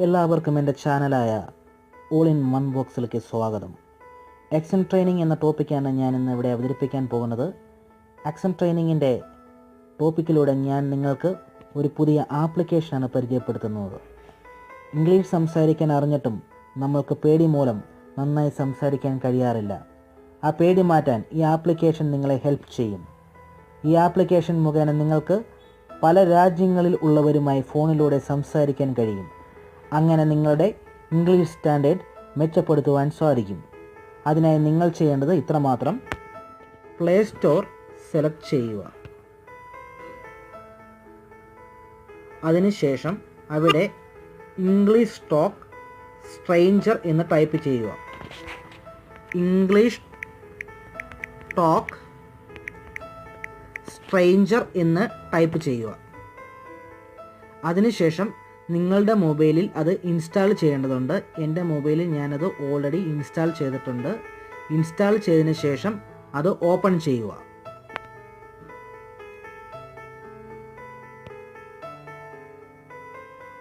എല്ലാവർക്കും എന്റെ ചാനലായ all in one ബോക്സിലേക്ക് സ്വാഗതം. ആക്ഷൻ ട്രെയിനിങ് എന്ന ടോപ്പിക്കാണ് ഞാൻ ഇന്ന് ഇവിടെ അവതരിപ്പിക്കാൻ പോകുന്നത്. ആക്ഷൻ ട്രെയിനിങ്ങിന്റെ ടോപ്പിക്കിലൂടെ ഞാൻ നിങ്ങൾക്ക് ഒരു പുതിയ ആപ്ലിക്കേഷനാണ് പരിചയപ്പെടുത്തുന്നത്. ഇംഗ്ലീഷ് സംസാരിക്കാൻ അറിഞ്ഞിട്ടും നമ്മൾക്ക് പേടി മൂലം നന്നായി സംസാരിക്കാൻ കഴിയാറില്ല. ആ പേടി മാറ്റാൻ ഈ ആപ്ലിക്കേഷൻ നിങ്ങളെ ഹെൽപ്പ് ചെയ്യും. ഈ ആപ്ലിക്കേഷൻ മുഖേന നിങ്ങൾക്ക് പല രാജ്യങ്ങളിൽ ഉള്ളവരുമായി ഫോണിലൂടെ സംസാരിക്കാൻ കഴിയും. അങ്ങനെ നിങ്ങളുടെ ഇംഗ്ലീഷ് സ്റ്റാൻഡേർഡ് മെച്ചപ്പെടുത്തുവാൻ സാധിക്കും. അതിനായി നിങ്ങൾ ചെയ്യേണ്ടത് ഇത്രമാത്രം. പ്ലേ സ്റ്റോർ സെലക്ട് ചെയ്യുക. അതിനുശേഷം അവിടെ ഇംഗ്ലീഷ് സ്റ്റോക്ക് സ്ട്രെയിഞ്ചർ എന്ന് ടൈപ്പ് ചെയ്യുക. ഇംഗ്ലീഷ് ടോക്ക് സ്ട്രെയിഞ്ചർ എന്ന് ടൈപ്പ് ചെയ്യുക. അതിനുശേഷം നിങ്ങളുടെ മൊബൈലിൽ അത് ഇൻസ്റ്റാൾ ചെയ്യേണ്ടതുണ്ട്. എന്റെ മൊബൈലിൽ ഞാനത് ഓൾറെഡി ഇൻസ്റ്റാൾ ചെയ്തിട്ടുണ്ട്. ഇൻസ്റ്റാൾ ചെയ്തതിന് ശേഷം അത് ഓപ്പൺ ചെയ്യുക.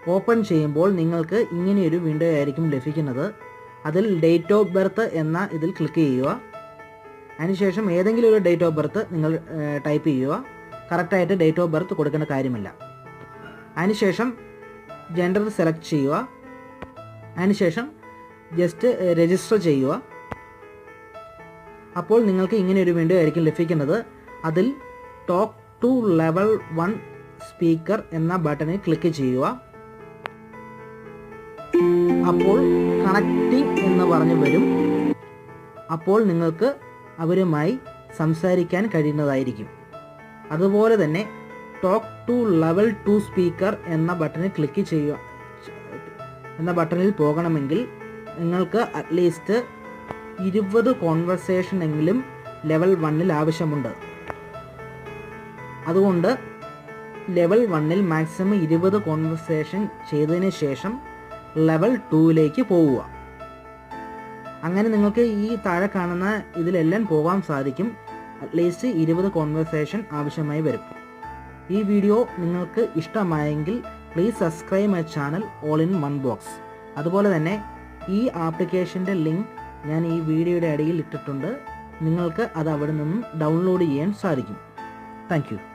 ഓപ്പൺ ചെയ്യുമ്പോൾ നിങ്ങൾക്ക് ഇങ്ങനെയൊരു വിൻഡോ ആയിരിക്കും ലഭിക്കുന്നത്. അതിൽ ഡേറ്റ് ഓഫ് ബർത്ത് എന്ന ഇതിൽ ക്ലിക്ക് ചെയ്യുക. അതിനുശേഷം ഏതെങ്കിലും ഒരു ഡേറ്റ് ഓഫ് ബർത്ത് നിങ്ങൾ ടൈപ്പ് ചെയ്യുക. കറക്റ്റായിട്ട് ഡേറ്റ് ഓഫ് ബർത്ത് കൊടുക്കേണ്ട കാര്യമില്ല. അതിനുശേഷം ജെൻഡർ സെലക്ട് ചെയ്യുക. അതിനുശേഷം ജസ്റ്റ് രജിസ്റ്റർ ചെയ്യുക. അപ്പോൾ നിങ്ങൾക്ക് ഇങ്ങനെ ഒരു വീണ്ടും ആയിരിക്കും ലഭിക്കുന്നത്. അതിൽ talk to level one speaker എന്ന ബട്ടണിൽ ക്ലിക്ക് ചെയ്യുക. അപ്പോൾ കണക്റ്റിംഗ് എന്ന് പറഞ്ഞു വരും. അപ്പോൾ നിങ്ങൾക്ക് അവരുമായി സംസാരിക്കാൻ കഴിയുന്നതായിരിക്കും. അതുപോലെ തന്നെ talk to level two speaker എന്ന ബട്ടണിൽ ക്ലിക്ക് ചെയ്യുക. എന്ന ബട്ടണിൽ പോകണമെങ്കിൽ നിങ്ങൾക്ക് അറ്റ്ലീസ്റ്റ് ഇരുപത് കോൺവെർസേഷൻ എങ്കിലും ലെവൽ വണ്ണിൽ ആവശ്യമുണ്ട്. അതുകൊണ്ട് ലെവൽ വണ്ണിൽ മാക്സിമം ഇരുപത് കോൺവെർസേഷൻ ചെയ്തതിന് ശേഷം ലെവൽ ടൂവിലേക്ക് പോവുക. അങ്ങനെ നിങ്ങൾക്ക് ഈ താഴെ കാണുന്ന ഇതിലെല്ലാം പോകാൻ സാധിക്കും. അറ്റ്ലീസ്റ്റ് ഇരുപത് കോൺവെർസേഷൻ ആവശ്യമായി വരും. ഈ വീഡിയോ നിങ്ങൾക്ക് ഇഷ്ടമായെങ്കിൽ please subscribe my channel all in one box അതുപോലെ തന്നെ ഈ ആപ്ലിക്കേഷന്റെ ലിങ്ക് ഞാൻ ഈ വീഡിയോയുടെ അടിയിൽ ഇട്ടിട്ടുണ്ട്. നിങ്ങൾക്ക് അത് അവിടെ നിന്നും ഡൗൺലോഡ് ചെയ്യാൻ സാധിക്കും. താങ്ക്